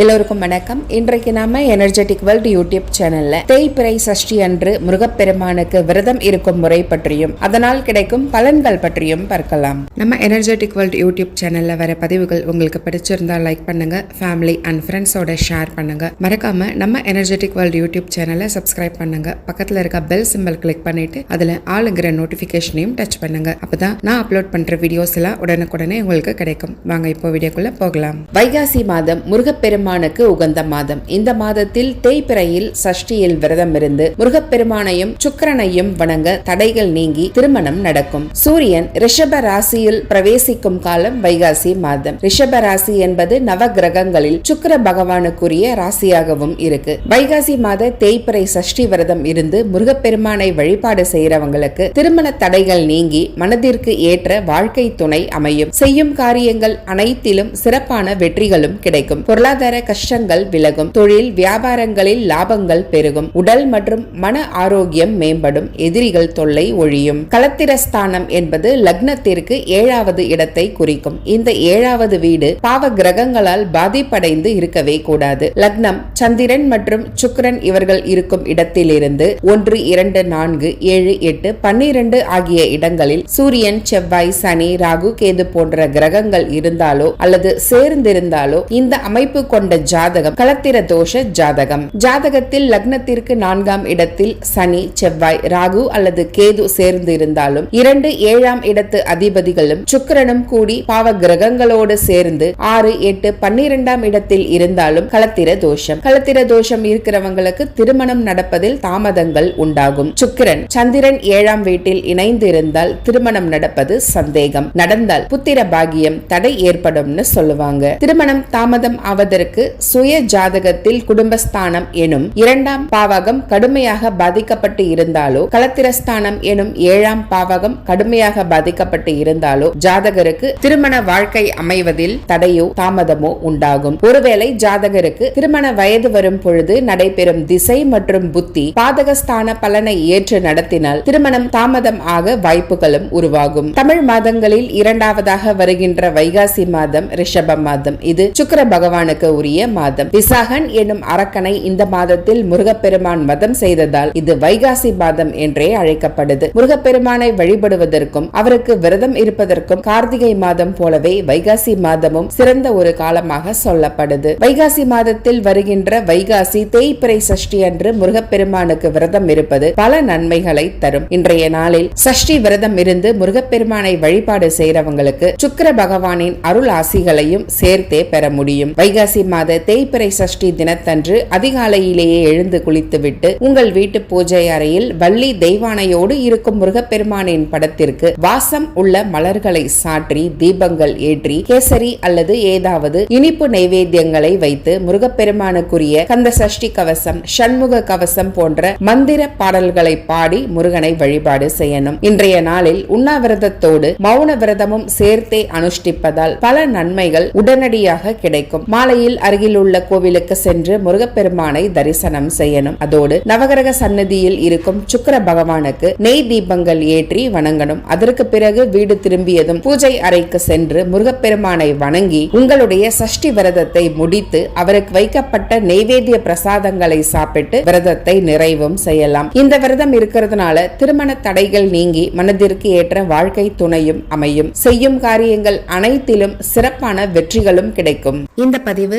எல்லோருக்கும் வணக்கம். இன்றைக்கு நாம எனர்ஜெட்டிக் வேர்ல்ட் யூடியூப் சேனல்ல தேய்பிறை சஷ்டி அன்று முருகப்பெருமானுக்கு விரதம் இருக்கும் முறை பற்றியும் அதனால் கிடைக்கும் பலன்கள் பற்றியும் பார்க்கலாம். நம்ம எனர்ஜெட்டிக் வேர்ல்ட் யூடியூப் சேனல்ல வர பதிவுகள் உங்களுக்கு பிடிச்சிருந்தா லைக் பண்ணுங்க ஃபேமிலி அண்ட் ஃப்ரெண்ட்ஸோட ஷேர் பண்ணுங்க. மறக்காம நம்ம எனர்ஜெட்டிக் வேர்ல்ட் யூடியூப் சேனலை சப்ஸ்கிரைப் பண்ணுங்க. பக்கத்துல இருக்க பெல் சிம்பல் கிளிக் பண்ணிட்டு அதுல ஆளுங்கிற நோட்டிபிகேஷனையும் டச் பண்ணுங்க. அப்பதான் நான் அப்லோட் பண்ற வீடியோஸ் எல்லாம் உடனுக்குடனே உங்களுக்கு கிடைக்கும். வாங்க இப்போ வீடியோக்குள்ள போகலாம். வைகாசி மாதம் முருகப்பெருமானுக்கு உகந்த மாதம். இந்த மாதத்தில் தேய்பிறையில் சஷ்டியில் விரதம் இருந்து முருகப்பெருமானையும் சுக்கிரனையும் வணங்க தடைகள் நீங்கி திருமணம் நடக்கும். சூரியன் ரிஷப ராசியில் பிரவேசிக்கும் காலம் வைகாசி மாதம். ரிஷப ராசி என்பது நவ கிரகங்களில் சுக்கிர பகவானுக்குரிய ராசியாகவும் இருக்கு. வைகாசி மாத தேய்பிறை சஷ்டி விரதம் இருந்து முருகப்பெருமானை வழிபாடு செய்யறவங்களுக்கு திருமண தடைகள் நீங்கி மனதிற்கு ஏற்ற வாழ்க்கை துணை அமையும். செய்யும் காரியங்கள் அனைத்திலும் சிறப்பான வெற்றிகளும் கிடைக்கும். பொருளாதார கஷ்டங்கள் விலகும். தொழில் வியாபாரங்களில் லாபங்கள் பெருகும். உடல் மற்றும் மன ஆரோக்கியம் மேம்படும். எதிரிகள் தொல்லை ஒழியும். களத்திரஸ்தானம் என்பது லக்னத்திற்கு ஏழாவது இடத்தை குறிக்கும். இந்த ஏழாவது வீடு பாவ கிரகங்களால் பாதிப்படைந்து இருக்கவே கூடாது. லக்னம் சந்திரன் மற்றும் சுக்கரன் இவர்கள் இருக்கும் இடத்திலிருந்து ஒன்று இரண்டு நான்கு ஏழு எட்டு பன்னிரண்டு ஆகிய இடங்களில் சூரியன் செவ்வாய் சனி ராகு கேது போன்ற கிரகங்கள் இருந்தாலோ அல்லது சேர்ந்திருந்தாலோ இந்த அமைப்பு கொண்ட ஜாதகம் கலத்திர தோஷ ஜாதகம். ஜாதகத்தில் லக்னத்திற்கு நான்காம் இடத்தில் சனி செவ்வாய் ராகு அல்லது கேது சேர்ந்து இருந்தாலும் இரண்டு ஏழாம் இடத்து அதிபதிகளும் சுக்கரனும் கூடி பாவ கிரகங்களோடு சேர்ந்து ஆறு எட்டு பன்னிரெண்டாம் இடத்தில் இருந்தாலும் கலத்திர தோஷம். கலத்திர தோஷம் இருக்கிறவங்களுக்கு திருமணம் நடப்பதில் தாமதங்கள் உண்டாகும். சுக்கிரன் சந்திரன் ஏழாம் வீட்டில் இணைந்து இருந்தால் திருமணம் நடப்பது சந்தேகம். நடந்தால் புத்திர பாகியம் தடை ஏற்படும்னு சொல்லுவாங்க. திருமணம் தாமதம் ஆவதற்கு சுய ஜாதகத்தில் குடும்பஸ்தானம் எனும் இரண்டாம் பாவகம் கடுமையாக பாதிக்கப்பட்டு இருந்தாலோ களத்திரஸ்தானம் எனும் ஏழாம் பாவகம் கடுமையாக பாதிக்கப்பட்டு இருந்தாலோ ஜாதகருக்கு திருமண வாழ்க்கை அமைவதில் தடையோ தாமதமோ உண்டாகும். ஒருவேளை ஜாதகருக்கு திருமண வயது வரும் பொழுது நடைபெறும் திசை மற்றும் புத்தி பாதகஸ்தான பலனை ஏற்று நடத்தினால் திருமணம் தாமதம் ஆக வாய்ப்புகளும் உருவாகும். தமிழ் மாதங்களில் இரண்டாவதாக வருகின்ற வைகாசி மாதம் ரிஷப மாதம். இது சுக்கிர பகவானுக்கு உரிய மாதம். விசாகன் என்னும் அரக்கனை இந்த மாதத்தில் முருகப்பெருமான் மதம் செய்ததால் இது வைகாசி மாதம் என்றே அழைக்கப்படுது. முருகப்பெருமானை வழிபடுவதற்கும் அவருக்கு விரதம் இருப்பதற்கும் கார்த்திகை மாதம் போலவே வைகாசி மாதமும் சிறந்த ஒரு காலமாக சொல்லப்படுது. வைகாசி மாதத்தில் வருகின்ற வைகாசி தேய்பிறை சஷ்டி அன்று முருகப்பெருமானுக்கு விரதம் இருப்பது பல நன்மைகளை தரும். இன்றைய நாளில் சஷ்டி விரதம் இருந்து முருகப்பெருமானை வழிபாடு செய்கிறவங்களுக்கு சுக்கர பகவானின் அருள் ஆசிகளையும் சேர்த்தே பெற முடியும். வைகாசி மாத தேய்பிறை சஷ்டி தினத்தன்று அதிகாலையிலேயே எழுந்து குளித்துவிட்டு உங்கள் வீட்டு பூஜை அறையில் வள்ளி தெய்வானையோடு இருக்கும் முருகப்பெருமானின் படத்திற்கு வாசம் உள்ள மலர்களை சாற்றி தீபங்கள் ஏற்றி கேசரி அல்லது ஏதாவது இனிப்பு நைவேத்தியங்களை வைத்து முருகப்பெருமானுக்குரிய கந்த சஷ்டி கவசம் சண்முக கவசம் போன்ற மந்திர பாடல்களை பாடி முருகனை வழிபாடு செய்யணும். இன்றைய நாளில் உண்ணாவிரதத்தோடு மௌன விரதமும் சேர்த்தே அனுஷ்டிப்பதால் பல நன்மைகள் உடனடியாக கிடைக்கும். மாலையில் அருகில் உள்ள கோவிலுக்கு சென்று முருகப்பெருமானை தரிசனம் செய்யணும். அதோடு நவகிரக சன்னதியில் இருக்கும் சுக்கர பகவானுக்கு நெய் தீபங்கள் ஏற்றி வணங்கணும். அதற்கு பிறகு வீடு திரும்பியதும் பூஜை அறைக்கு சென்று முருகப்பெருமானை வணங்கி உங்களுடைய சஷ்டி விரதத்தை முடித்து அவருக்கு வைக்கப்பட்ட நெய்வேத்திய பிரசாதங்களை சாப்பிட்டு விரதத்தை நிறைவும் செய்யலாம். இந்த விரதம் இருக்கிறதுனால திருமண தடைகள் நீங்கி மனதிற்கு ஏற்ற வாழ்க்கை துணையும் அமையும். செய்யும் காரியங்கள் அனைத்திலும் சிறப்பான வெற்றிகளும் கிடைக்கும். இந்த பதிவு